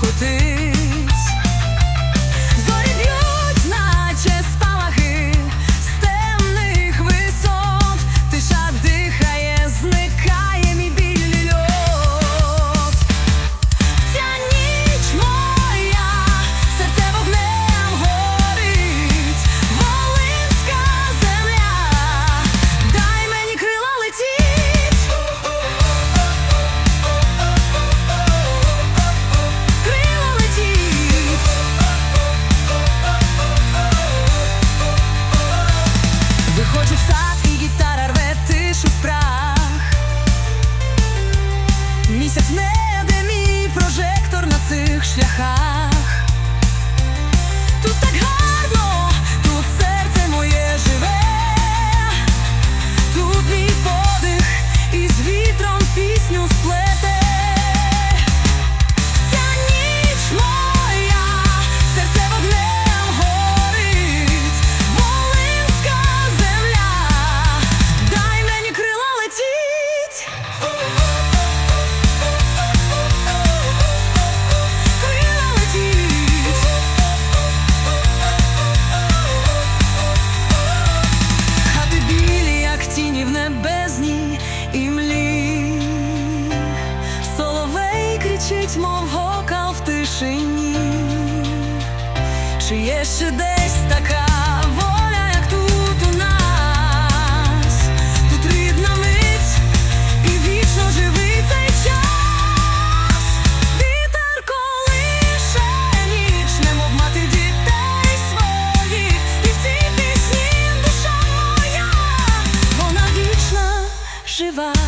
коти. Виходжу сад і гітара рве тишу в прах Місяць не де мій прожектор на цих шляхах. тишині, чи є ще десь така. воля, як тут у нас? Тут рідна мить і вічно живий цей час. Вітер колише, вічним обмати дітей своїх, і світи сні душою, вона вічна, жива.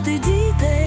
мати дітей.